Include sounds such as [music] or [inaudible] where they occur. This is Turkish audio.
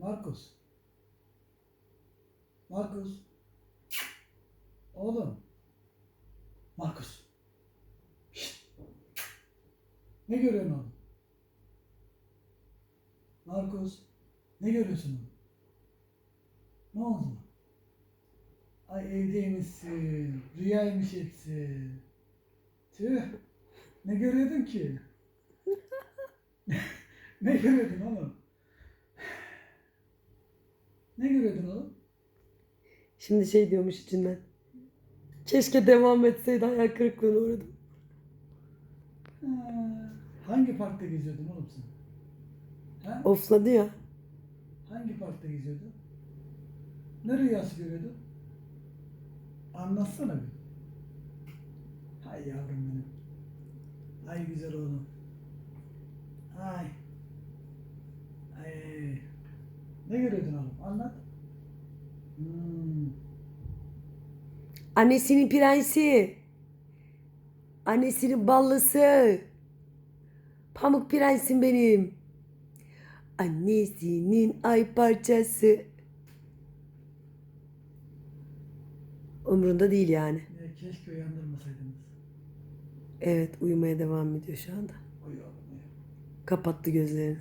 Markus. Markus. Oğlum. Markus. Ne görüyorsun oğlum? Markus. Ne görüyorsun oğlum? Ne oldu? Ay evdeymişsin. Rüyaymış hepsi. Tüh. Ne görüyordun ki? [laughs] ne görüyordun oğlum? Ne görüyordun oğlum? Şimdi şey diyormuş içinden. Keşke devam etseydi hayal kırıklığına uğradım. Ha, hangi parkta geziyordun oğlum sen? Ha? Ofladı ya. Hangi parkta geziyordun? Ne rüyası görüyordun? Anlatsana bir. Hay yavrum benim. Ay güzel oğlum. Ay. Ay. Ne görüyordun oğlum? Anlat. Hmm. Annesinin prensi. Annesinin ballısı. Pamuk prensim benim. Annesinin ay parçası. Umrunda değil yani. Ya keşke uyandırmasaydınız. Evet uyumaya devam ediyor şu anda. Uyu oğlum uyu. Kapattı gözlerini.